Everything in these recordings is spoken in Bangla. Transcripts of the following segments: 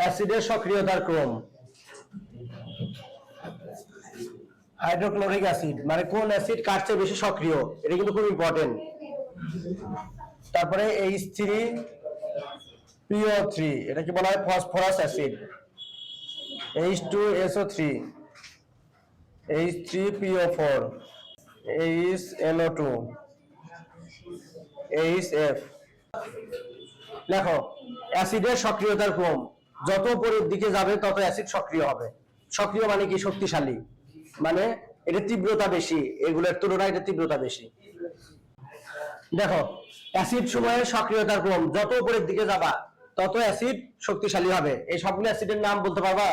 অ্যাসিডের সক্রিয়তার ক্রম। হাইড্রোক্লোরিক অ্যাসিড মানে কোন অ্যাসিড চেয়ে বেশি সক্রিয়? এটা কিন্তু খুব ইম্পর্টেন্ট তারপরে এইচ থ্রি পিও থ্রি এটা কি বলা হয়? Phosphorus acid. H two SO three H three PO four H NO two H F দেখো, অ্যাসিডের সক্রিয়তার ক্রম। যত উপরের দিকে যাবে, তত অ্যাসিড সক্রিয় হবে। সক্রিয় মানে কি? শক্তিশালী। মানে এটা তীব্রতা বেশি। এগুলোর তুলনায় এটা তীব্রতা বেশি। দেখো অ্যাসিড সময়ের সক্রিয়তার ক্রম। যত উপরের দিকে যাবা, তত অ্যাসিড শক্তিশালী হবে। এই সবগুলো অ্যাসিডের নাম বলতে পারবা?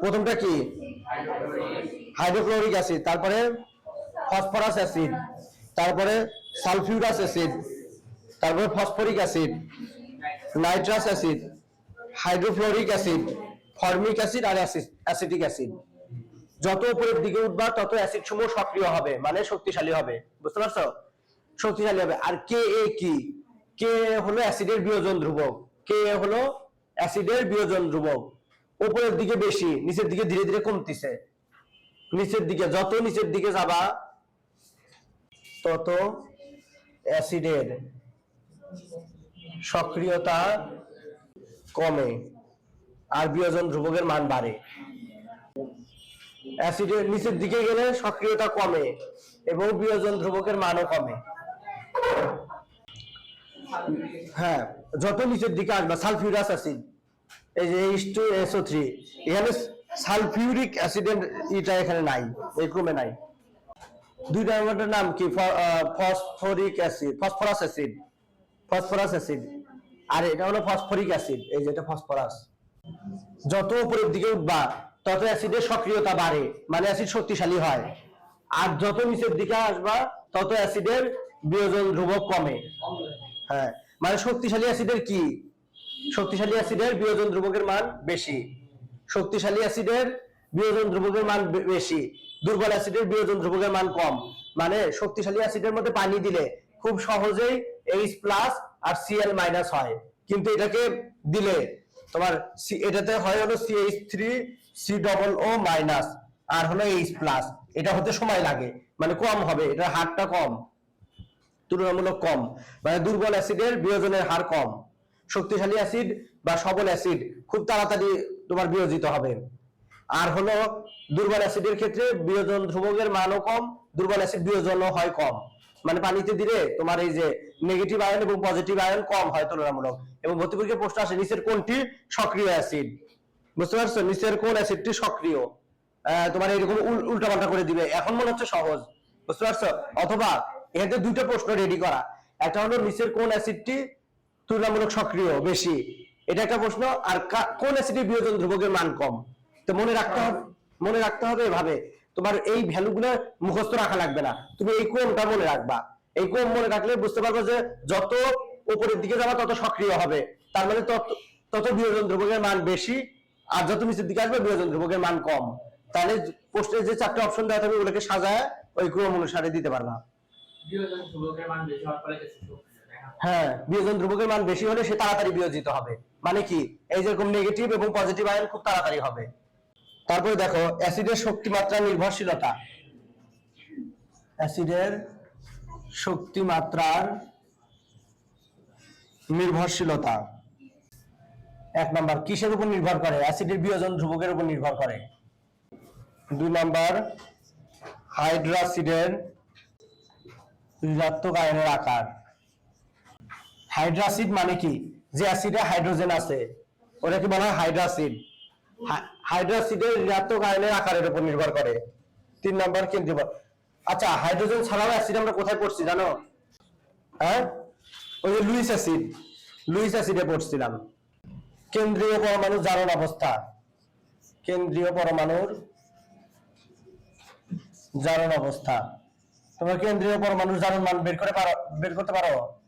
প্রথমটা কি? হাইড্রোক্লোরিক অ্যাসিড তারপরে ফসফরাস অ্যাসিড তারপরে সালফিউরাস অ্যাসিড তারপরে phosphoric acid nitrous acid hydrofluoric acid, formic acid আর অ্যাসিটিক অ্যাসিড। যত উপরের দিকে উঠবা, তত অ্যাসিড সমূহ সক্রিয় হবে মানে শক্তিশালী হবে। বুঝতে পারছ? শক্তিশালী হবে। আর কে এ কি? কে হলো অ্যাসিডের বিয়োজন ধ্রুবক? কে হলো অ্যাসিডের বিয়োজন ধ্রুবক? উপরের দিকে বেশি, নিচের দিকে ধীরে ধীরে কমতিছে। নিচের দিকে, যত নিচের দিকে যাবা, তত অ্যাসিডের সক্রিয়তা কমে। আর বিয়োজন ধ্রুবকের মান বাড়ে। অ্যাসিডের নিচের দিকে গেলে সক্রিয়তা কমে এবং বিয়োজন ধ্রুবকের মানও কমে। হ্যাঁ যত নিচের দিকে আসবে সালফিউরাস অ্যাসিড। এই যে এইচ টু এসও থ্রি এখানে সালফিউরিক অ্যাসিডের এটা এখানে নাই, এই ক্রমে নাই। দুই নাম কি? Phosphoric acid, phosphorus acid phosphorus acid. আর এটা হলো ফসফরিক অ্যাসিড, এই যে এটা ফসফরাস। যত উপরের দিকে উঠবা, তত অ্যাসিডের সক্রিয়তা বাড়ে মানে অ্যাসিড শক্তিশালী হয়। আর যত নিচের দিকে আসবা, তত অ্যাসিডের বিয়োজন ধ্রুবক কমে। হ্যাঁ মানে শক্তিশালী অ্যাসিডের কি? শক্তিশালী অ্যাসিডের বিয়োজন ধ্রুবকের মান বেশি। শক্তিশালী অ্যাসিডের বিয়োজন ধ্রুবকের মান বেশি। দুর্বল অ্যাসিডের বিয়োজন ধ্রুবকের মান কম। মানে শক্তিশালী অ্যাসিডের মধ্যে পানি দিলে খুব সহজেই এইচ প্লাস আর সিএল মাইনাস হয়। কিন্তু এটাকে দিলে তোমার এটাতে হয় হলো CH three C double O minus আর হলো এইচ প্লাস এটা হতে সময় লাগে মানে কম হবে, এটার হারটা কম, তুলনামূলক কম। মানে দুর্বল অ্যাসিডের বিয়োজনের হার কম। শক্তিশালী অ্যাসিড বা সবল অ্যাসিড খুব তাড়াতাড়ি তোমার বিয়োজিত হবে। আর হলো দুর্বল অ্যাসিডের ক্ষেত্রে বিয়োজন ধ্রুবকের মানও কম, দুর্বল অ্যাসিড বিয়োজনও হয় কম। মানে পানিতে দিলে তোমার এই যে নেগেটিভ আয়ন এবং পজিটিভ আয়ন কম হয় তুলনামূলক। এবং ভর্তি পরীক্ষায় প্রশ্ন আসে, নিচের কোনটি সক্রিয় অ্যাসিড বুঝতে পারছ? নিচের কোন অ্যাসিডটি সক্রিয়? তোমার এরকম উল্টা পাল্টা করে দিবে। এখন মনে হচ্ছে সহজ। বুঝতে পারছ? অথবা এতে দুইটা প্রশ্ন রেডি করা। একটা হলো নিচের কোন অ্যাসিডটি তুলনামূলক সক্রিয়, বেশি? এটা একটা প্রশ্ন। আর কোন অ্যাসিডের বিয়োজন ধ্রুবকের মান কম? তো মনে রাখতে হবে মনে রাখতে হবে এভাবে। তোমার এই ভ্যালুগুলো মুখস্থ রাখা লাগবে না। তুমি এই কোনটা মনে রাখবা। এই কোন মনে রাখলে বুঝতে পারবে যে যত উপরের দিকে যাবা তত সক্রিয় হবে। তার মানে তত তত বিয়োজন ধ্রুবকের মান বেশি আর যত নিচের দিকে আসবে বিয়োজন ধ্রুবকের মান কম। তাহলে পোস্টের যে চারটে অপশন দেওয়া থাকবে ওগুলোকে সাজায় ওই ক্রম অনুসারে দিতে পারবা। মান হ্যাঁ বিয়োজন ধ্রুবকের মান বেশি হলে সে তাড়াতাড়ি বিয়োজিত হবে। মানে কি? এই যেরকম নেগেটিভ এবং পজিটিভ আয়ন খুব তাড়াতাড়ি হবে। তারপরে দেখো, অ্যাসিডের শক্তি মাত্রা নির্ভরশীলতা। অ্যাসিডের শক্তি মাত্রার নির্ভরশীলতা। এক নাম্বার, কিসের উপর নির্ভর করে? অ্যাসিডের বিয়োজন ধ্রুবকের উপর নির্ভর করে। দুই নাম্বার, হাইড্রাসিডের ঋণাত্মক আয়নের আকার। হাইড্রাসিড মানে কি? যে অ্যাসিডে হাইড্রোজেন আছে, ওটাকে বলা হয় হাইড্রাসিড। হাইড্রাসিডের ঋণাত্মক আয়নের আকারের উপর নির্ভর করে। তিন নম্বর কেন্দ্রীয় আচ্ছা হাইড্রোজেন ছাড়াও অ্যাসিড আমরা কোথায় পড়ছি জানো? হ্যাঁ? ওই যে লুইস অ্যাসিড। লুইস অ্যাসিডে পড়ছিলাম। কেন্দ্রীয় পরমাণু জারণ অবস্থা। কেন্দ্রীয় পরমাণুর জারণ অবস্থা। তোমরা কেন্দ্রীয় পরমাণুর জারণ মান বের করে পারো, বের করতে পারো?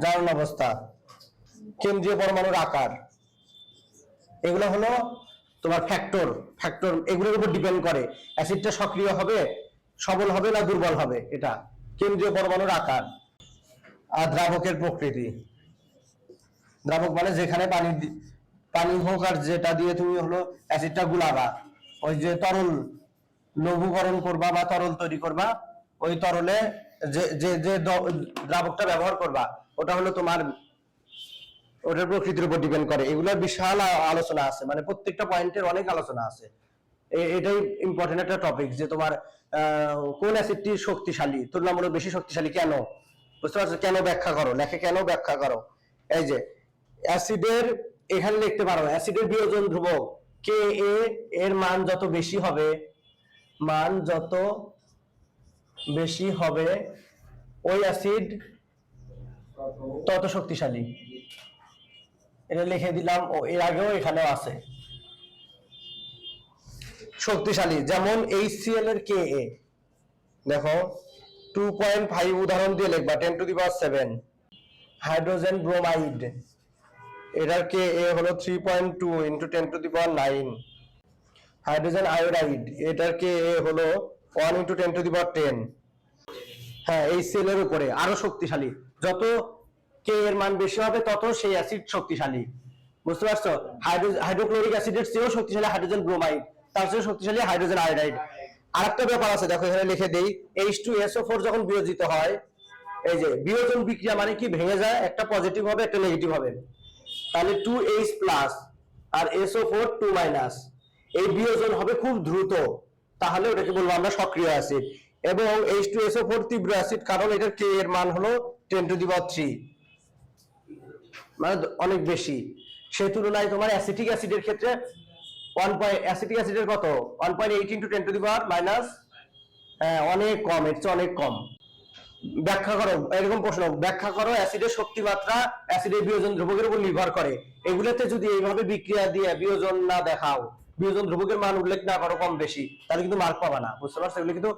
জারণ অবস্থা। কেন্দ্রীয় পরমাণুর আকার। এগুলো হলো তোমার ফ্যাক্টর ফ্যাক্টর এগুলোর উপর ডিপেন্ড করে। অ্যাসিডটা সক্রিয় হবে, সবল হবে না দুর্বল হবে? এটা কেন্দ্রীয় পরমাণুর আকার। আর দ্রাবকের প্রকৃতি। দ্রাবক মানে যেখানে পানি পানি হোক আর যেটা দিয়ে তুমি হলো অ্যাসিডটা গুলাবা। ওই যে তরল লঘুকরণ করবা বা তরল তৈরি করবা, ওই তরলে যে যে দ্রাবকটা ব্যবহার করবা, ওটা হলো তোমার ওটার প্রকৃতির উপর ডিপেন্ড করে। এগুলোর বিশাল আলোচনা আছে। মানে প্রত্যেকটা পয়েন্টের অনেক আলোচনা আছে। এটাই ইম্পর্টেন্ট একটা টপিক যে তোমার কোন অ্যাসিডটি শক্তিশালী? তুলনামূলক বেশি শক্তিশালী কেন? বুঝতে পারছ? কেন ব্যাখ্যা করো? লেখে কেন ব্যাখ্যা করো? এই যে অ্যাসিডের এখানে লিখতে পারো অ্যাসিডের বিয়োজন ধ্রুবক কে এ এর মান যত বেশি হবে, মান যত বেশি হবে, ওই অ্যাসিড তত শক্তিশালী। এটা লিখে দিলাম ও এর আগেও এখানেও আছে। শক্তিশালী, যেমন এইচসিএল এর কে এ দেখো টু পয়েন্ট ফাইভ উদাহরণ দিয়ে লিখবা ten to the power seven hydrogen bromide এটার কে এ হলো three point two into ten to the power nine hydrogen iodide এটার কে এ হলো one into ten to the power ten হ্যাঁ এই সেলের উপরে, আরও শক্তিশালী। যত কে এর মান বেশি হবে, তত সেই অ্যাসিড শক্তিশালী। বুঝতে পারছ? হাইড্রোক্লোরিক অ্যাসিডের চেয়েও শক্তিশালী হাইড্রোজেন ব্রোমাইড, তার চেয়ে শক্তিশালী হাইড্রোজেন আয়োডাইড। আরেকটা ব্যাপার আছে, দেখো এখানে লিখে দেই এইচ টু এসও ফোর যখন বিয়োজিত হয়, এই যে বিয়োজন বিক্রিয়া মানে কি? ভেঙে যায়, একটা পজিটিভ হবে, একটা নেগেটিভ হবে। তাহলে টু এইচ প্লাস আর এসও ফোর টু মাইনাস এই বিয়োজন হবে খুব দ্রুত, তাহলে ওটাকে বলব আমরা সক্রিয় অ্যাসিড এবং এইচ টু এসও ফোর তীব্র অ্যাসিড কারণ এটার কে এর মান হলো ten to the power three মানে অনেক বেশি। সেই তুলনায় তোমার অ্যাসিটিক অ্যাসিডের ক্ষেত্রে ওয়ান পয়েন্ট অ্যাসিটিক অ্যাসিডের কত? One point eight into ten to the power minus অনেক কম, এর চেয়ে অনেক কম। ব্যাখ্যা করো, এরকম প্রশ্ন। ব্যাখ্যা করো অ্যাসিডের শক্তি মাত্রা অ্যাসিডের বিয়োজন ধ্রুবকের উপর নির্ভর করে। এগুলোতে যদি এইভাবে বিক্রিয়া দিয়ে বিয়োজন না দেখাও, বিয়োজন ধ্রুবকের মান উল্লেখ না করো কম বেশি, তাহলে কিন্তু মার্ক পাবা না। বুঝতে পারছ? এগুলো কিন্তু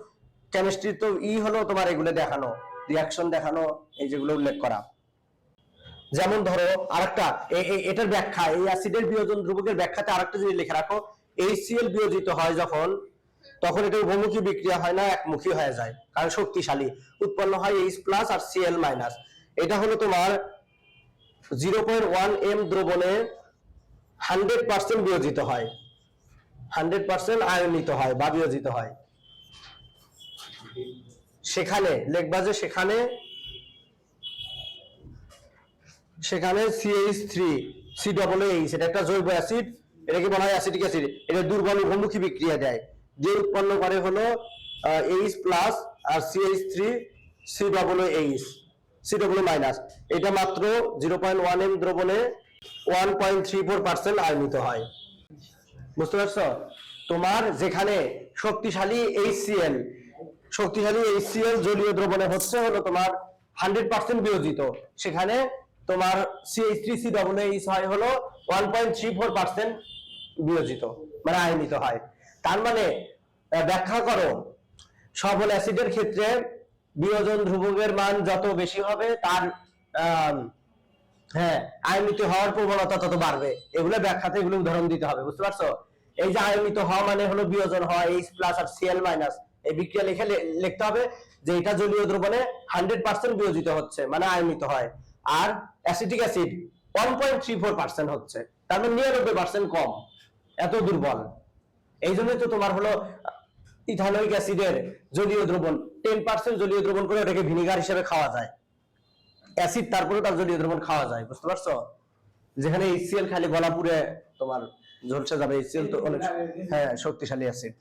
কেমিস্ট্রি তো ই হলো তোমার এগুলো দেখানো রিয়াকশন দেখানো, এই যেগুলো উল্লেখ করা। যেমন ধরো আরেকটা এটার ব্যাখ্যা, এই অ্যাসিডের বিয়োজন ধ্রুবকের ব্যাখ্যাতে আরেকটা জিনিস লিখে রাখো। HCl বিয়োজিত হয় যখন, তখন এটা উভমুখী বিক্রিয়া হয় না, একমুখী হয়ে যায়, কারণ শক্তিশালী। উৎপন্ন হয় এইচ প্লাস আর সিএল মাইনাস এটা হলো তোমার জিরো পয়েন্ট ওয়ান এম দ্রবণে হান্ড্রেড পার্সেন্ট বিয়োজিত হয়। হান্ড্রেড পার্সেন্ট আয়নিত হয় বা বিয়োজিত হয়। সেখানে, লেখবা যে সেখানে সেখানে CH three C double H এটা একটা জৈব অ্যাসিড, এটাকে বলা হয় অ্যাসিটিক অ্যাসিড, এটা দুর্বল উভমুখী বিক্রিয়া দেয়। যে উৎপন্ন করে হলো এইচ প্লাস আর CH three C double H C double minus এটা মাত্র জিরো পয়েন্ট ওয়ান এম দ্রবণে one point three four percent আয়নিত হয়। বুঝতে পারছ? তোমার যেখানে শক্তিশালী এইচসিএল শক্তিশালী এইচসিএল জলীয় দ্রবণে হচ্ছে হলো তোমার হান্ড্রেড পার্সেন্ট বিয়োজিত, সেখানে তোমার সিএইচ হয় হলো বিয়োজিত মানে আয়নিত হয়। তার মানে ব্যাখ্যা করো, সবল অ্যাসিডের ক্ষেত্রে বিয়োজন ধ্রুবকের মান যত বেশি হবে, তার হ্যাঁ আয়নিত হওয়ার প্রবণতা তত বাড়বে। এগুলো ব্যাখ্যাতে এগুলো উদাহরণ দিতে হবে, বুঝতে পারছ? এই যে আয়নিত হওয়া মানে হলো বিয়োজন হওয়া এইচ প্লাস আর সিএল মাইনাস এই বিক্রিয়া লিখে লিখতে হবে যে এটা জলীয় দ্রবণে হান্ড্রেড পার্সেন্ট বিয়োজিত হচ্ছে মানে আয়নিত হয়। আর acetic acid one point three four percent হচ্ছে। তার মানে নিরানব্বই পার্সেন্ট কম। এত দুর্বল। এই জন্যই তো তোমার হলো ইথানোইক অ্যাসিডের জলীয় দ্রবণ টেন পার্সেন্ট জলীয় দ্রবণ করে ওটাকে ভিনিগার হিসেবে খাওয়া যায়। অ্যাসিড তারপরে তার জলীয় দ্রবণ খাওয়া যায় বুঝতে পারছ? যেখানে এইচসিএল খালি গলা পুড়ে তোমার ঝলসে যাবে এইচসিএল তো অনেক হ্যাঁ শক্তিশালী অ্যাসিড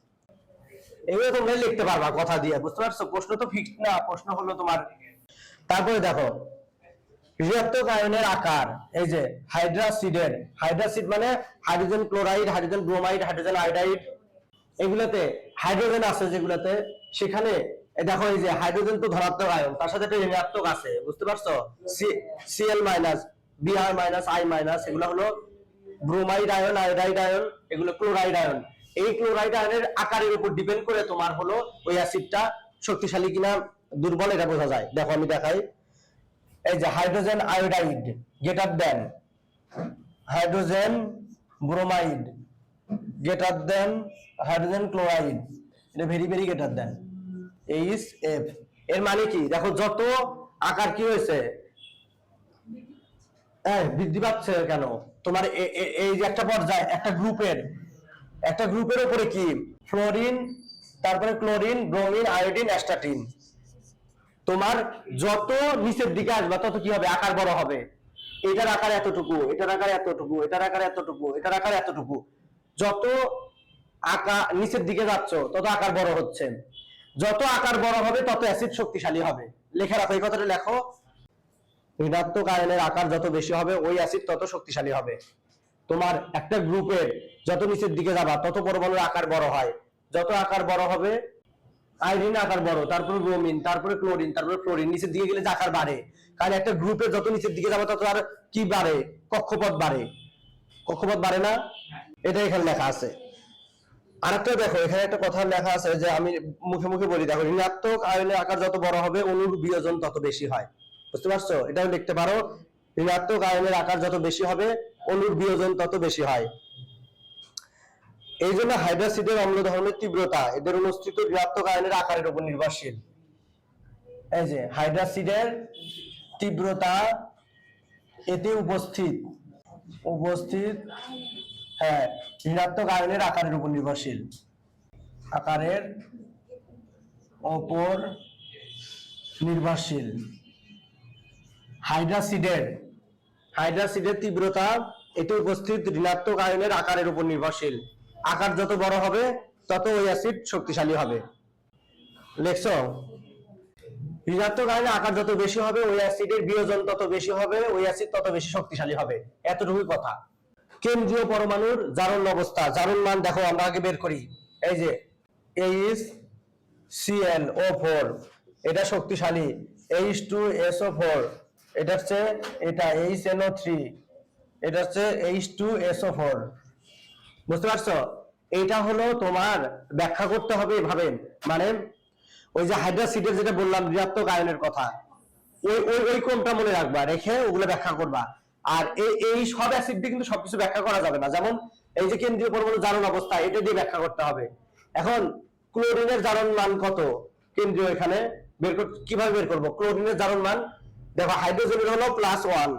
এগুলো তোমরা লিখতে পারবা কথা দিয়ে বুঝতে পারছ? প্রশ্ন তো ফিক্সড না প্রশ্ন হলো তোমার তারপরে দেখো ঋণাত্মক আয়নের আকার, এই যে হাইড্রাসিডের, হাইড্রাসিড মানে hydrogen chloride, hydrogen bromide, hydrogen iodide, এগুলাতে হাইড্রোজেন আছে যেগুলাতে, সেখানে দেখো এই যে হাইড্রোজেন তো ধনাত্মক আয়ন, তার সাথে একটা ঋণাত্মক আছে, বুঝতে পারছ? CL minus BR minus I minus এগুলো হলো ব্রোমাইড আয়ন, আয়োডাইড আয়ন, এগুলো ক্লোরাইড আয়ন। এই ক্লোরাইড আয়নের আকারের উপর ডিপেন্ড করে তোমার হলো ওই অ্যাসিডটা শক্তিশালী কিনা দুর্বল, এটা বোঝা যায়। দেখো আমি দেখাই। এই যে hydrogen iodide greater than hydrogen bromide greater than hydrogen chloride, এটা very very greater than H F এর মানে কি? দেখো যত আকার কি হয়েছে? হ্যাঁ বৃদ্ধি পাচ্ছে কেন? তোমার এই যে একটা পর্যায়ে, একটা গ্রুপের একটা গ্রুপের উপরে কি? ফ্লোরিন তারপরে ক্লোরিন ব্রোমিন আয়োডিন অ্যাস্টাটিন তোমার যত নিচের দিকে আসবে, তত কি হবে? আকার বড় হবে। এটার আকার এতটুকু, এটার আকার এতটুকু, এটার আকার এতটুকু, এটার আকার এতটুকু। যত আকার নিচের দিকে যাচ্ছ, তত আকার বড় হচ্ছে। যত আকার বড় হবে, তত অ্যাসিড শক্তিশালী হবে। লেখা রাখো, এই কথাটা লেখো। ঋণাত্মক আয়নের আকার যত বেশি হবে, ওই অ্যাসিড তত শক্তিশালী হবে। তোমার একটা গ্রুপের যত নিচের দিকে যাবা, তত পরমাণুর আকার বড় হয়। যত আকার বড় হবে আয়োডিন আকার বড়, তারপরে ব্রোমিন তারপরে ক্লোরিন তারপরে ফ্লোরিন নিচের দিকে গেলে আকার বাড়ে। কারণ একটা গ্রুপে যত নিচের দিকে যাবে, তত আর কি বাড়ে? কক্ষপথ বাড়ে। কক্ষপথ বাড়ে না? এটা এখানে লেখা আছে। আরেকটা দেখো, এখানে একটা কথা লেখা আছে যে আমি মুখে মুখে বলি, দেখো, ঋণাত্মক আয়নের আকার যত বড় হবে, অনুর বিয়োজন তত বেশি হয়। বুঝতে পারছ? এটাও লিখতে পারো। ঋণাত্মক আয়নের আকার যত বেশি হবে, অনুর বিয়োজন তত বেশি হয়। এই জন্য হাইড্রাসিডের অম্ল ধর্মের তীব্রতা, এদের অনুষ্ঠিত ঋণাত্মক আয়নের আকারের উপর নির্ভরশীল। এই যে হাইড্রাসিডের তীব্রতা, এতে উপস্থিত উপস্থিত হ্যাঁ ঋণাত্মক আয়নের আকারের উপর নির্ভরশীল। আকারের ওপর নির্ভরশীল। হাইড্রাসিডের হাইড্রাসিডের তীব্রতা, এতে উপস্থিত ঋণাত্মক আয়নের আকারের উপর নির্ভরশীল। আকার যত বড় হবে, তত ওই অ্যাসিড শক্তিশালী হবে। লেখছো ঋণাত্মক আয়নের আকার যত বেশি হবে, ওই অ্যাসিডের বিয়োজন তত বেশি হবে, ওই অ্যাসিড তত বেশি শক্তিশালী হবে। এতটুকুই কথা। কেন্দ্রীয় পরমাণুর জারণ অবস্থা, জারণ মান দেখো, আমরা আগে বের করি। এই যে এইচ সিএল ও ফোর এটা শক্তিশালী। এইচ টু এসও ফোর এটা হচ্ছে, এটা এইচ এনও থ্রি এটা হচ্ছে এইচ টু এসও ফোর বুঝতে পারছ? এটা হলো তোমার ব্যাখ্যা করতে হবে এভাবে। মানে ওই যে হাইড্রাসিডের যেটা বললাম, ঋণাত্মক আয়নের কথা, ওই ওই ওই কোনটা মনে রাখবা, রেখে ওগুলো ব্যাখ্যা করবা। আর এই সব অ্যাসিড দিয়ে কিন্তু সবকিছু ব্যাখ্যা করা যাবে না। যেমন এই যে কেন্দ্রীয় পরমাণু জারণ অবস্থা, এটা দিয়ে ব্যাখ্যা করতে হবে। এখন ক্লোরিনের জারণ মান কত কেন্দ্রীয় এখানে? বের কীভাবে বের করব? ক্লোরিনের জারণ মান, দেখো হাইড্রোজেনের হলো প্লাস ওয়ান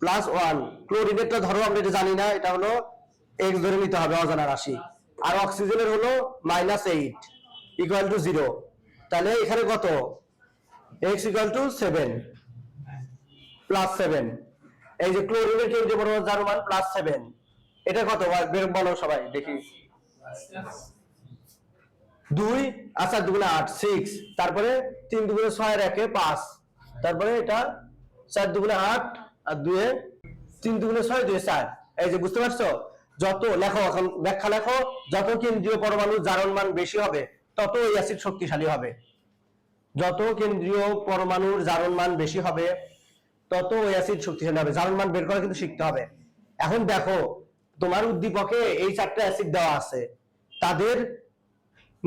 প্লাস ওয়ান ক্লোরিনেরটা ধরো আমরা এটা জানি না, এটা হলো এক্স ধরে নিতে হবে অজানা রাশি। আর অক্সিজেনের হলো minus eight equal to zero তাহলে এখানে কত? X equal to seven plus seven এই যে ক্লোরিনের কেন্দ্রীয় পরমাণু যার মান প্লাস সেভেন এটা কত? বলো সবাই, দেখি। দুই আচ্ছা দুগুণে আট সিক্স তারপরে তিন দুগুণে ছয় আর একে পাঁচ। তারপরে এটা চার দুগুণে আট আর দুয়ে তিন দুগুণে ছয়, দুয়ে চার। এই যে বুঝতে পারছ? যত লেখো এখন ব্যাখ্যা লেখো, যত কেন্দ্রীয় পরমাণু জারণ মান বেশি হবে তত ওই অ্যাসিড শক্তিশালী হবে। যত কেন্দ্রীয় পরমাণুর জারণ মান বেশি হবে তত ওই অ্যাসিড শক্তিশালী হবে। জারণ মান বের করা কিন্তু শিখতে হবে। এখন দেখো, তোমার উদ্দীপকে এই চারটা অ্যাসিড দেওয়া আছে। তাদের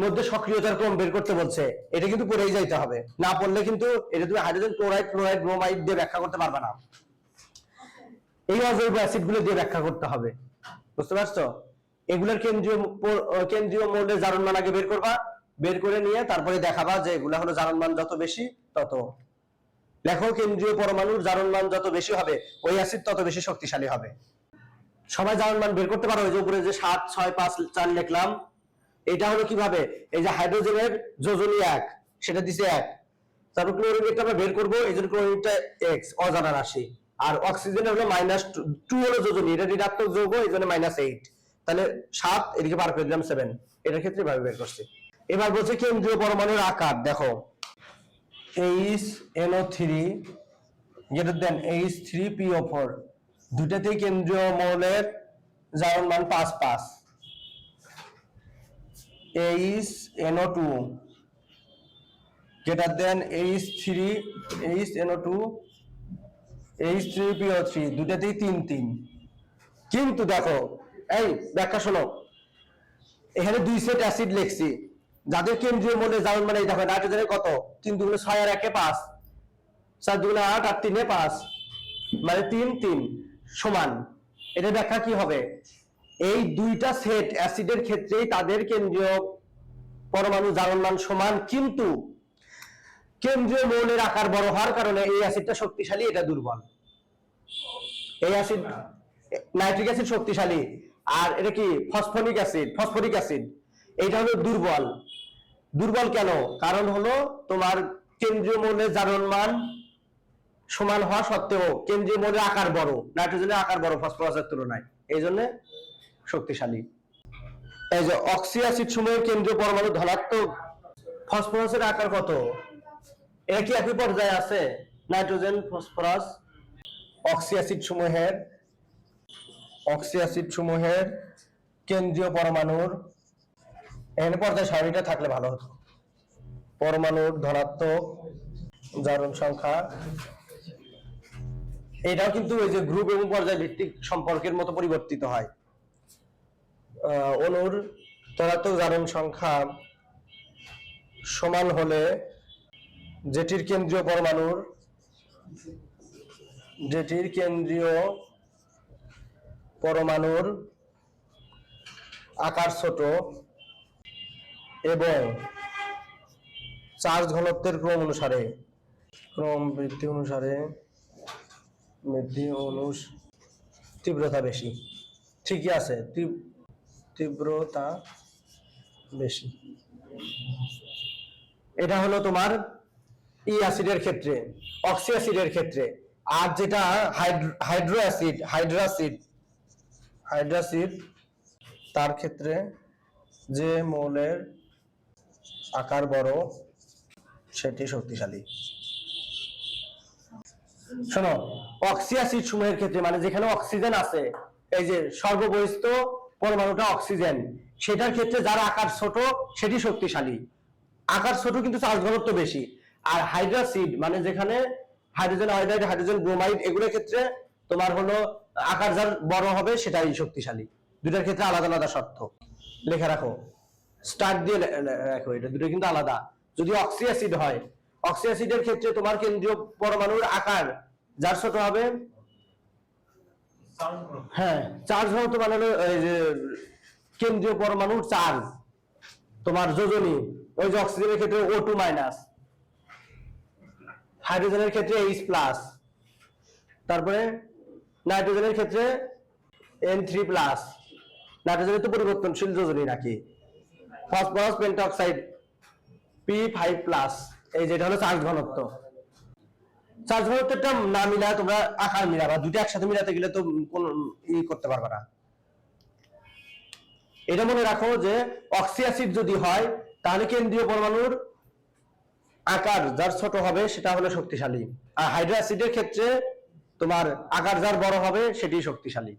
মধ্যে সক্রিয়তার ক্রম বের করতে বলছে। এটা কিন্তু পড়েই যাইতে হবে। না পড়লে কিন্তু এটা তুমি হাইড্রোজেন ক্লোরাইড ক্লোরাইড ব্রোমাইড দিয়ে ব্যাখ্যা করতে পারবে না। এই অজৈব অ্যাসিডগুলো দিয়ে ব্যাখ্যা করতে হবে। বুঝতে পারছ? এগুলোর কেন্দ্রীয় কেন্দ্রীয় মৌলের জারণ মান আগে বের করবা, বের করে নিয়ে তারপরে দেখাবা যে এগুলা হলো জারণ মান যত বেশি, তত। লেখো, কেন্দ্রীয় পরমাণুর জারণ মান যত বেশি হবে, ওই অ্যাসিড তত বেশি শক্তিশালী হবে। সবাই জারণ মান বের করতে পারো ওই যে উপরে যে সাত, ছয়, পাঁচ, চার লিখলাম, এটা হলো কীভাবে? এই যে হাইড্রোজেনের যোজনী এক, সেটা দিছে এক। তারপর ক্লোরিনটা আমরা বের করব, এই জন্য ক্লোরিনটা এক্স অজানা রাশি। আর অক্সিজেনের হলো মাইনাস টু হলো যোজনী, এটা ঋণাত্মক যৌগ, এই জন্য মাইনাস এইট তাহলে সাত, এদিকে পার করে দিলাম সেভেন এটার ক্ষেত্রে ভাবে বের করছি। এবার বলছে কেন্দ্রীয় পরমাণুর আকার, দেখো। H NO three greater than H three PO four দুটাতেই কেন্দ্রীয় মৌলের জারণ মান পাঁচ। পাঁচ H NO two greater than H three H NO two H three PO three দুটাতেই তিন তিন। কিন্তু দেখো, এই ব্যাখ্যা শোনো। এখানে দুই সেট অ্যাসিড লিখছি। যাদের কেন্দ্রীয় মৌলের জারণ মানে দেখো নাইট্রোজেনের কত? তিন দুগুণে ছয় আর একে পাঁচ। চার দুগুণে আট আর তিনে পাঁচ। মানে তিন তিন সমান। এটা ব্যাখ্যা কি হবে? এই দুইটা সেট অ্যাসিডের ক্ষেত্রেই তাদের কেন্দ্রীয় পরমাণু জারণ মান সমান, কিন্তু কেন্দ্রীয় মৌলের আকার বড় হওয়ার কারণে এই অ্যাসিডটা শক্তিশালী, এটা দুর্বল। এই অ্যাসিড, নাইট্রিক অ্যাসিড শক্তিশালী। আর এটা কি? Phosphoric acid phosphoric acid. এইটা হলো দুর্বল। দুর্বল কেন? কারণ হলো তোমার কেন্দ্রীয় মৌলের জারণ মান সমান হওয়া সত্ত্বেও কেন্দ্রীয় মৌলের আকার বড়, নাইট্রোজেনের আকার বড়, ফসফরাসের তুলনায়। এই জন্য শক্তিশালী। এই যে অক্সি অ্যাসিড সমূহের কেন্দ্রীয় পরমাণু ধনাত্মক, ফসফরাসের আকার কত? এটা কি একই পর্যায়ে আছে? নাইট্রোজেন ফসফরাস অক্সি অ্যাসিড সমূহের অক্সি অ্যাসিড সমূহের কেন্দ্রীয় পরমাণুর, এখানে পর্যায়ে সারণীটা থাকলে ভালো হতো। পরমাণুর ধনাত্মক জারণ সংখ্যা। এটাও কিন্তু ওই যে গ্রুপ এবং পর্যায় ভিত্তিক সম্পর্কের মতো পরিবর্তিত হয়। অণুর ধনাত্মক জারণ সংখ্যা সমান হলে যেটির কেন্দ্রীয় পরমাণুর যেটির কেন্দ্রীয় পরমাণুর আকার ছোট এবং চার্জ ঘনত্বের ক্রম অনুসারে, ক্রম বৃদ্ধি অনুসারে, বৃদ্ধি অনুস তীব্রতা বেশি। ঠিকই আছে, তীব- তীব্রতা বেশি। এটা হলো তোমার ই অ্যাসিডের ক্ষেত্রে অক্সি অ্যাসিডের ক্ষেত্রে, আর যেটা হাইড্রো অ্যাসিড হাইড্রাসিড হাইড্রাসিড তার ক্ষেত্রে যে মৌলের আকার বড়, সেটি শক্তিশালী। শোনো অক্সি অ্যাসিড সমূহের ক্ষেত্রে মানে যেখানে অক্সিজেন আছে, এই যে সর্ববহিস্থ পরমাণুটা অক্সিজেন সেটার ক্ষেত্রে যার আকার ছোট, সেটি শক্তিশালী। আকার ছোট কিন্তু চার্জ ঘনত্ব বেশি। আর হাইড্রাসিড মানে যেখানে হাইড্রোজেন হাইড্রাইড হাইড্রোজেন ব্রোমাইড এগুলোর ক্ষেত্রে তোমার হলো আকার যার বড় হবে সেটাই শক্তিশালী। দুটার ক্ষেত্রে আলাদা আলাদা শর্ত। লেখা রাখো। স্টার্ট দিয়ে রাখো এটা দুটো কিন্তু আলাদা। যদি অক্সি অ্যাসিড হয় অক্সি অ্যাসিডের ক্ষেত্রে তোমার কেন্দ্রীয় পরমাণুর আকার যার ছোট হবে? হ্যাঁ চার্জ মানে হলো এই যে কেন্দ্রীয় পরমাণুর চার্জ তোমার যোজনী ওই যে অক্সিজেনের ক্ষেত্রে ও টু মাইনাস হাইড্রোজেনের ক্ষেত্রে এইচ প্লাস তারপরে নাইট্রোজেনের ক্ষেত্রে এন থ্রি প্লাস নাইট্রোজেনের তো পরিবর্তনশীল যোজনী নাকি? Phosphorus pentoxide P five plus এই যেটা হলো চার্জ ঘনত্ব। চার্জ ঘনত্বটা না মিলা তোমরা আকার মিলাবা, দুটো একসাথে মিলাতে গেলে তো কোন ই করতে পারবে না। এটা মনে রাখো যে অক্সি অ্যাসিড যদি হয়, তাহলে কেন্দ্রীয় পরমাণুর আকার যার ছোট হবে, সেটা হলো শক্তিশালী। আর হাইড্রো অ্যাসিডের ক্ষেত্রে তোমার আকার যার বড় হবে সেটি শক্তিশালী।